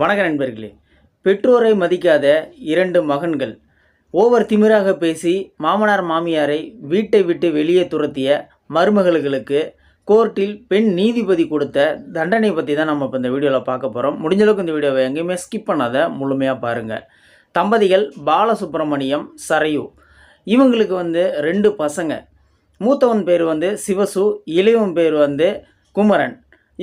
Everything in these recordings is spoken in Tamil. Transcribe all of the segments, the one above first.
வணக்க நண்பர்களே பெற்றோரை மதிக்காத இரண்டு மகன்கள். ஓவர் திமிராக பேசி மாமனார் மாமியாரை வீட்டை விட்டு வெளியே துரத்திய மருமகளுக்கு கோர்ட்டில் பெண் நீதிபதி கொடுத்த தண்டனை பற்றி தான் நம்ம இப்போ இந்த வீடியோவில் பார்க்க போகிறோம் முடிஞ்சளவுக்கு இந்த வீடியோவை எங்கேயுமே ஸ்கிப் பண்ணாத முழுமையாக பாருங்கள் தம்பதிகள் பாலசுப்ரமணியம் சரையு. இவங்களுக்கு வந்து ரெண்டு பசங்க. மூத்தவன் பேர் வந்து சிவசு இளையவன் பேர் வந்து குமரன்.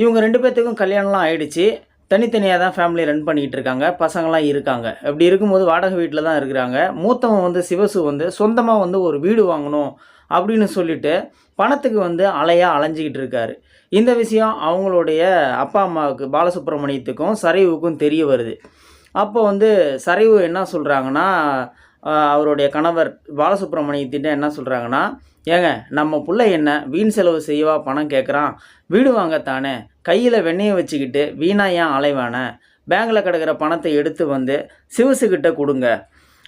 இவங்க ரெண்டு பேர்த்துக்கும் கல்யாணம்லாம் ஆயிடுச்சு. தனித்தனியாக தான் ஃபேமிலி ரன் பண்ணிகிட்டு இருக்காங்க பசங்களாம் இருக்காங்க. அப்படி இருக்கும்போது வாடகை வீட்டில் தான் இருக்கிறாங்க. மூத்தவன் வந்து சிவசு வந்து சொந்தமாக வந்து ஒரு வீடு வாங்கணும் அப்படின்னு சொல்லிட்டு பணத்துக்கு வந்து அலையாக அலைஞ்சிக்கிட்டு இருக்காரு இந்த விஷயம் அவங்களுடைய அப்பா அம்மாவுக்கு பாலசுப்ரமணியத்துக்கும் சரிவுக்கும் தெரிய வருது. அப்போ வந்து சரிவு என்ன சொல்கிறாங்கன்னா அவருடைய கணவர் பாலசுப்ரமணியத்திட்ட என்ன சொல்கிறாங்கன்னா ஏங்க நம்ம பிள்ளை என்ன வீண் செலவு செய்யவா பணம் கேட்குறான் வீடு வாங்கத்தானே கையில் வெண்ணெயை வச்சுக்கிட்டு வீணா ஏன் அலைவானே? பேங்கில் கிடக்கிற பணத்தை எடுத்து வந்து சிவசுகிட்ட கொடுங்க.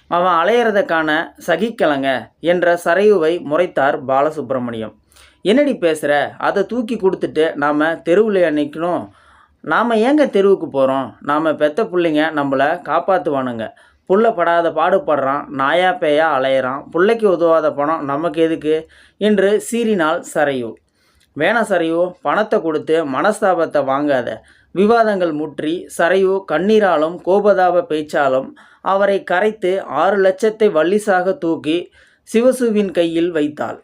அவன் அலையிறதுக்கான சகிக்கலங்க என்ற சரையுவை முறைத்தார் பாலசுப்ரமணியம். என்னடி பேசுகிற அதை தூக்கி கொடுத்துட்டு நாம் தெருவில் நிற்கணும் நாம் ஏங்க தெருவுக்கு போகிறோம் நாம் பெத்த பிள்ளைங்க நம்மளை காப்பாற்றுவானுங்க புள்ள படாத பாடுபடுறான் நாயா பேயா அலையிறான் பிள்ளைக்கு உதவாத பணம் நமக்கு எதுக்கு? என்று சீறினால் சரையு. வேணா சரையு பணத்தை கொடுத்து மனஸ்தாபத்தை வாங்காத. விவாதங்கள் முற்றி சரையு கண்ணீராலும் கோபதாப பேச்சாலும் அவரை கரைத்து ஆறு லட்சத்தை வள்ளிசாக தூக்கி சிவசுவின் கையில் வைத்தாள்.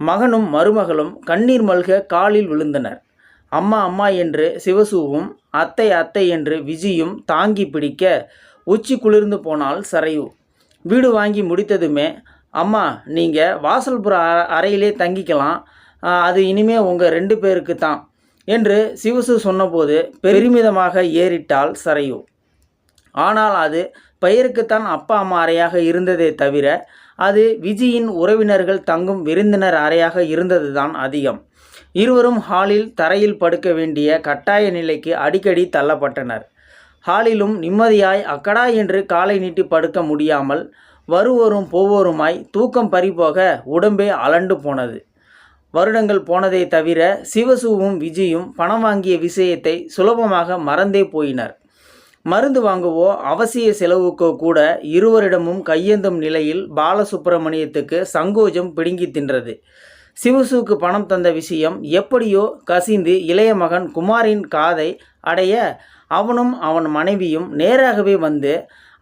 மகனும் மருமகளும் கண்ணீர் மல்க காலில் விழுந்தனர். அம்மா அம்மா என்று சிவசுவும் அத்தை அத்தை என்று விஜியும் தாங்கி பிடிக்க உச்சி குளிர்ந்து போனால் சரையு. வீடு வாங்கி முடித்ததுமே அம்மா நீங்கள் வாசல்புற அ அறையிலே தங்கிக்கலாம். அது இனிமே உங்கள் ரெண்டு பேருக்கு தான் என்று சிவசு சொன்னபோது பெருமிதமாக ஏறிட்டாள் சரையு. ஆனால் அது பெயருக்குத்தான் அப்பா அம்மா அறையாக இருந்ததே தவிர அது விஜியின் உறவினர்கள் தங்கும் விருந்தினர் அறையாக இருந்தது தான் அதிகம். இருவரும் ஹாலில் தரையில் படுக்க வேண்டிய கட்டாய நிலைக்கு அடிக்கடி தள்ளப்பட்டனர். ஹாலிலும் நிம்மதியாய் அக்கடா என்று காலை நீட்டி படுக்க முடியாமல் வருவோரும் போவோருமாய் தூக்கம் பறிபோக உடம்பே அலண்டு போனது. வருடங்கள் போனதை தவிர சிவசுவும் விஜயும் பணம் வாங்கிய விஷயத்தை சுலபமாக மறந்தே போயினர். மருந்து வாங்கவோ அவசிய செலவுக்கோ கூட இருவரிடமும் கையேந்தும் நிலையில் பாலசுப்பிரமணியத்துக்கு சங்கோஜம் பிடுங்கி தின்றது. சிவசுக்கு பணம் தந்த விஷயம் எப்படியோ கசிந்து இளைய மகன் குமாரின் காதை அடைய அவனும் அவன் மனைவியும் நேராகவே வந்து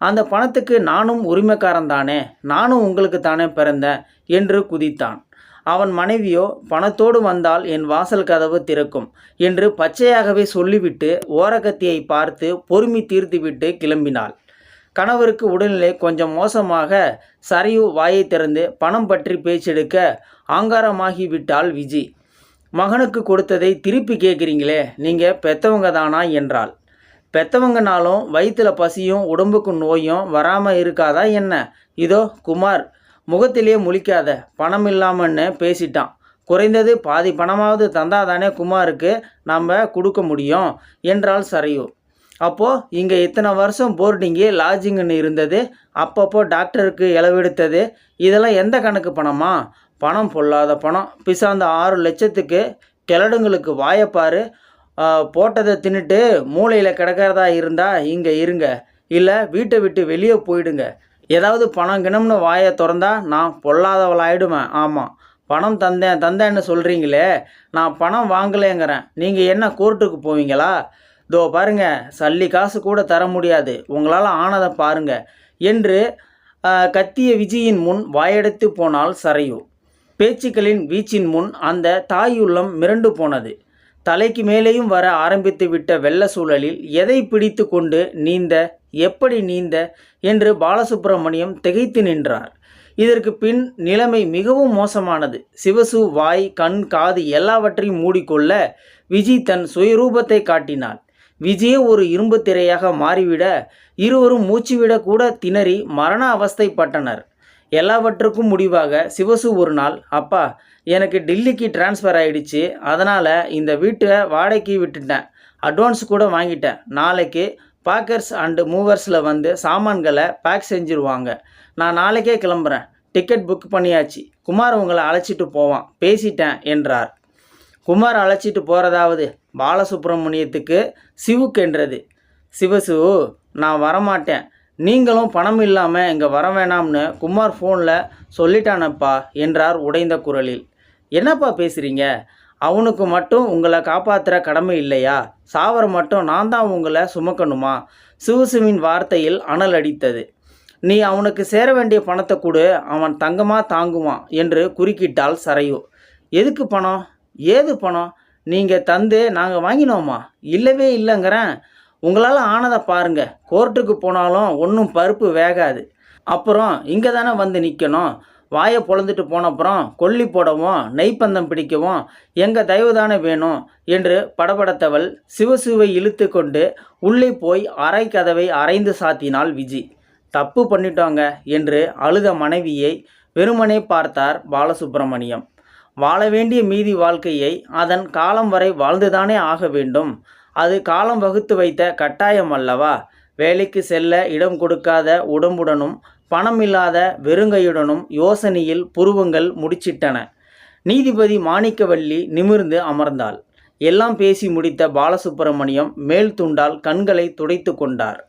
அந்த பணத்துக்கு நானும் உரிமைக்காரன் தானே நானும் உங்களுக்கு தானே பிறந்தேன் என்று குதித்தான். அவன் மனைவியோ பணத்தோடு வந்தால் என் வாசல் கதவு திறக்கும் என்று பச்சையாகவே சொல்லிவிட்டு ஓரகத்தியை பார்த்து பொறுமி தீர்த்துவிட்டு கிளம்பினாள். கணவருக்கு உடல்நிலை கொஞ்சம் மோசமாக சரியு வாயை திறந்து பணம் பற்றி பேச்செடுக்க ஆங்காரமாகி விட்டாள் விஜி. மகனுக்கு கொடுத்ததை திருப்பி கேட்குறீங்களே நீங்கள் பெத்தவங்க தானா? என்றாள். பெத்தவங்கனாலும் வயிற்றில் பசியும் உடம்புக்கு நோயும் வராமல் இருக்காதா என்ன? இதோ குமார் முகத்திலேயே முழிக்காத பணம் இல்லாமன்னு பேசிட்டான். குறைந்தது பாதி பணமாவது தந்தாதானே குமாருக்கு நம்ம கொடுக்க முடியும் என்றாள் சரையு. அப்போது இங்கே இத்தனை வருஷம் போர்டிங்கு லாட்ஜிங்குன்னு இருந்தது அப்பப்போ டாக்டருக்கு இளவெடுத்தது இதெல்லாம் எந்த கணக்கு பணமா? பணம் பொல்லாத பணம் பிசாந்த ஆறு லட்சத்துக்கு கிழடுங்களுக்கு வாயப்பாரு போட்டதை தின்னுட்டு மூளையில் கிடக்கிறதா இருந்தால் இங்கே இருங்க. இல்லை வீட்டை விட்டு வெளியே போயிடுங்க. ஏதாவது பணம் கிணம்னு வாயை திறந்தா நான் பொல்லாதவளாயிடுவேன். ஆமாம் பணம் தந்தேன் தந்தேன்னு சொல்கிறீங்களே நான் பணம் வாங்கலைங்கிறேன். நீங்கள் என்ன கோர்ட்டுக்கு போவீங்களா? இதோ பாருங்க. சல்லி காசு கூட தர முடியாது. உங்களால் ஆனதை பாருங்க. என்று கத்திய விஜயின் முன் வாயெடுத்து போனால் சரையு. பேச்சுக்களின் வீச்சின் முன் அந்த தாயுள்ளம் மிரண்டு போனது. தலைக்கு மேலேயும் வர ஆரம்பித்து விட்ட வெள்ள சூழலில் எதை பிடித்து கொண்டு நீந்த எப்படி நீந்த என்று பாலசுப்பிரமணியம் திகைத்து நின்றார். இதற்கு பின் நிலைமை மிகவும் மோசமானது. சிவசு வாய் கண் காது எல்லாவற்றையும் மூடிக்கொள்ள விஜி தன் சுயரூபத்தை காட்டினாள். விஜயே ஒரு இரும்பு திரையாக மாறிவிட இருவரும் மூச்சுவிட கூட திணறி மரண அவஸ்தைப்பட்டனர். எல்லாவற்றுக்கும் முடிவாக சிவசு ஒரு நாள் அப்பா எனக்கு டெல்லிக்கு ட்ரான்ஸ்ஃபர் ஆகிடுச்சு அதனால் இந்த வீட்டை வாடகைக்கு விட்டுட்டேன். அட்வான்ஸ் கூட வாங்கிட்டேன். நாளைக்கு பேக்கர்ஸ் அண்டு மூவர்ஸில் வந்து சாமான்களை பேக் செஞ்சுருவாங்க. நான் நாளைக்கே கிளம்புறேன். டிக்கெட் புக் பண்ணியாச்சு. குமார் உங்களை அழைச்சிட்டு போவான். பேசிட்டேன் என்றார். குமார் அழைச்சிட்டு போகிறதாவது பாலசுப்ரமணியத்துக்கு சிவுக்கென்றது. சிவசு நான் வரமாட்டேன். நீங்களும் பணம் இல்லாமல் இங்கே வர வேணாம்னு குமார் ஃபோனில் சொல்லிட்டானப்பா என்றார் உடைந்த குரலில். என்னப்பா பேசுகிறீங்க அவனுக்கு மட்டும் உங்களை காப்பாற்றுற கடமை இல்லையா? சாவர மட்டும் நான் தான் உங்களை சுமக்கணுமா? சிவசுவின் வார்த்தையில் அனல் அடித்தது. நீ அவனுக்கு சேர வேண்டிய பணத்தை கொடு அவன் தங்கமாக தாங்குவான் என்று குறுக்கிட்டாள் சரையு. எதுக்கு பணம்? ஏது பணம்? நீங்கள் தந்து நாங்கள் வாங்கினோமா? இல்லவே இல்லைங்கிறேன். உங்களால் ஆனதை பாருங்க. கோர்ட்டுக்கு போனாலும் ஒன்றும் பருப்பு வேகாது. அப்புறம் இங்கே தானே வந்து நிற்கணும் வாயை பொழந்துட்டு போனப்புறம் கொல்லி போடவும் நெய்ப்பந்தம் பிடிக்கவும் எங்கள் தயவு தானே வேணும் என்று படபடத்தவள் சிவசுவை இழுத்து கொண்டு உள்ளே போய் அறை கதவை அரைந்து சாத்தினாள் விஜி. தப்பு பண்ணிட்டோங்க என்று அழுத மனைவியை வெறுமனே பார்த்தார் பாலசுப்பிரமணியம் வாழ வேண்டிய மீதி வாழ்க்கையை அதன் காலம் வரை வாழ்ந்துதானே ஆக வேண்டும். அது காலம் வகுத்து வைத்த கட்டாயம் அல்லவா? வேலைக்கு செல்ல இடம் கொடுக்காத உடம்புடனும் பணம் இல்லாத வெறுங்கையுடனும் யோசனையில் புருவங்கள் முடிச்சிட்டன. நீதிபதி மாணிக்கவல்லி நிமிர்ந்து அமர்ந்தாள். எல்லாம் பேசி முடித்த பாலசுப்பிரமணியம் மேல் துண்டால் கண்களை துடைத்து கொண்டார்.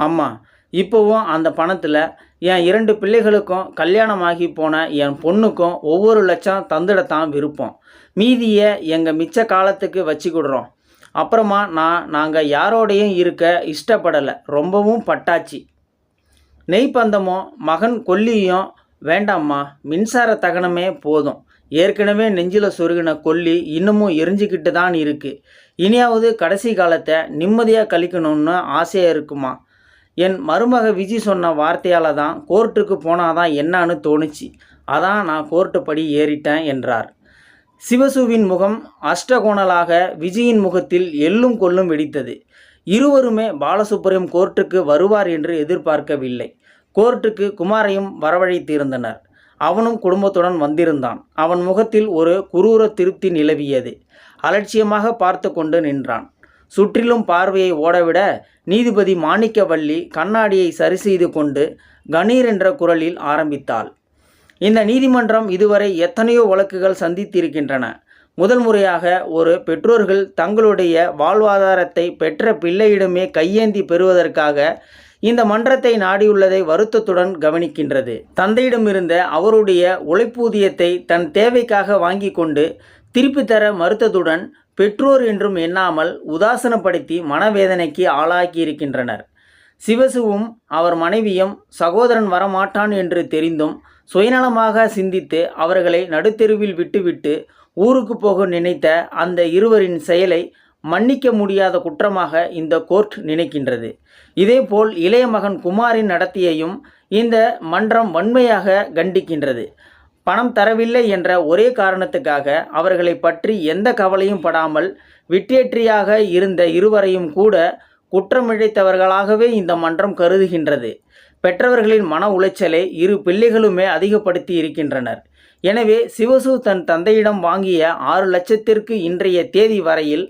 அம்மா இப்போவும் அந்த பணத்தில் என் இரண்டு பிள்ளைகளுக்கும் கல்யாணமாகி போன என் பொண்ணுக்கும் ஒவ்வொரு லட்சம் தந்துடத்தான் விருப்பம். மீதியை எங்கள் மிச்ச காலத்துக்கு வச்சுக்கிடுறோம். அப்புறமா நான் நாங்கள் யாரோடையும் இருக்க இஷ்டப்படலை. ரொம்பவும் பட்டாச்சு. நெய்ப்பந்தமும் மகன் கொல்லியும் வேண்டாம்மா மின்சார தகனமே போதும். ஏற்கனவே நெஞ்சில் சொருகின கொல்லி இன்னமும் எரிஞ்சுக்கிட்டு தான் இருக்குது இனியாவது கடைசி காலத்தை நிம்மதியாக கழிக்கணும்னு ஆசையாக இருக்குமா? என் மருமக விஜி சொன்ன வார்த்தையால் தான் கோர்ட்டுக்கு போனாதான் என்னான்னு தோணுச்சு. அதான் நான் கோர்ட்டு படி ஏறிட்டேன் என்றார். சிவசுவின் முகம் அஷ்டகோணலாக விஜயின் முகத்தில் எள்ளும் கொல்லும் வெடித்தது. இருவருமே பாலசுப்ரமணியம் கோர்ட்டுக்கு வருவார் என்று எதிர்பார்க்கவில்லை. கோர்ட்டுக்கு குமாரையும் வரவழைத்திருந்தனர். அவனும் குடும்பத்துடன் வந்திருந்தான். அவன் முகத்தில் ஒரு குரூர திருப்தி நிலவியது. அலட்சியமாக பார்த்து கொண்டு நின்றான். சுற்றிலும் பார்வையை ஓடவிட நீதிபதி மாணிக்கவல்லி கண்ணாடியை சரி செய்து கொண்டு கணீர் என்ற குரலில் ஆரம்பித்தாள். இந்த நீதிமன்றம் இதுவரை எத்தனையோ வழக்குகள் சந்தித்திருக்கின்றன. முதல் முறையாக ஒரு பெற்றோர்கள் தங்களுடைய வாழ்வாதாரத்தை பெற்ற பிள்ளையிடமே கையேந்தி பெறுவதற்காக இந்த மன்றத்தை நாடியுள்ளதை வருத்தத்துடன் கவனிக்கின்றது. தந்தையிடமிருந்த அவருடைய உழைப்பூதியத்தை தன் தேவைக்காக வாங்கி கொண்டு திருப்பி தர மறுத்ததுடன் பெற்றோர் என்றும் எண்ணாமல் உதாசனப்படுத்தி மனவேதனைக்கு ஆளாக்கியிருக்கின்றனர் சிவசுவும் அவர் மனைவியும் சகோதரன் வரமாட்டான் என்று தெரிந்தும் சுயநலமாக சிந்தித்து அவர்களை நடுத்தெருவில் விட்டுவிட்டு ஊருக்கு போக நினைத்த அந்த இருவரின் செயலை மன்னிக்க முடியாத குற்றமாக இந்த கோர்ட் நினைக்கின்றது. இதேபோல் இளைய மகன் குமாரின் நடத்தியையும் இந்த மன்றம் வன்மையாக கண்டிக்கின்றது. பணம் தரவில்லை என்ற ஒரே காரணத்துக்காக அவர்களை பற்றி எந்த கவலையும் படாமல் விட்டேற்றியாக இருந்த இருவரையும் கூட குற்றமிழைத்தவர்களாகவே இந்த மன்றம் கருதுகின்றது. பெற்றவர்களின் மன உளைச்சலை இரு பிள்ளைகளுமே அதிகப்படுத்தி இருக்கின்றனர். எனவே சிவசு தன் தந்தையிடம் வாங்கிய ஆறு லட்சத்திற்கு இன்றைய தேதி வரையில்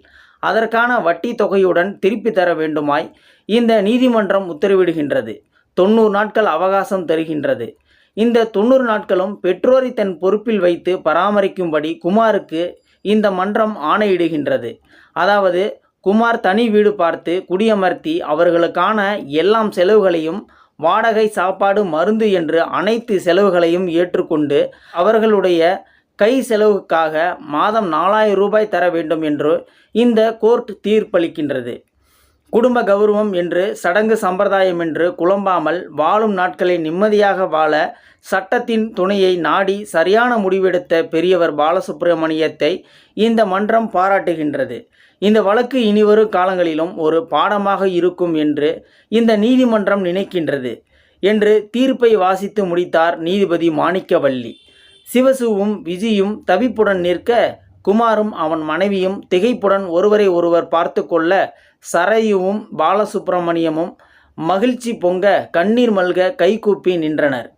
அதற்கான வட்டி தொகையுடன் திருப்பி தர வேண்டுமாய் இந்த நீதிமன்றம் உத்தரவிடுகின்றது. தொண்ணூறு நாட்கள் அவகாசம் தருகின்றது. இந்த தொண்ணூறு நாட்களும் பெற்றோரை தன் பொறுப்பில் வைத்து பராமரிக்கும்படி குமாருக்கு இந்த மன்றம் ஆணையிடுகின்றது. அதாவது குமார் தனி வீடு பார்த்து குடியமர்த்தி அவர்களுக்கான எல்லாம் செலவுகளையும் வாடகை சாப்பாடு மருந்து என்று அனைத்து செலவுகளையும் ஏற்றுக்கொண்டு அவர்களுடைய கை செலவுக்காக மாதம் நாலாயிரம் ரூபாய் தர வேண்டும் என்று இந்த கோர்ட் தீர்ப்பளிக்கின்றது. குடும்ப கௌரவம் என்று சடங்கு சம்பிரதாயம் என்று குழம்பாமல் வாழும் நாட்களை நிம்மதியாக வாழ சட்டத்தின் துணையை நாடி சரியான முடிவெடுத்த பெரியவர் பாலசுப்பிரமணியத்தை இந்த மன்றம் பாராட்டுகின்றது. இந்த வழக்கு இனிவரும் காலங்களிலும் ஒரு பாடமாக இருக்கும் என்று இந்த நீதிமன்றம் நினைக்கின்றது என்று தீர்ப்பை வாசித்து முடித்தார் நீதிபதி மாணிக்கவல்லி சிவசுவும் விஜியும் தவிப்புடன் நிற்க குமாரும் அவன் மனைவியும் திகைப்புடன் ஒருவரை ஒருவர் பார்த்து கொள்ள சரையுவும் பாலசுப்பிரமணியமும் மகிழ்ச்சி பொங்க கண்ணீர் மல்க கைகூப்பி நின்றனர்.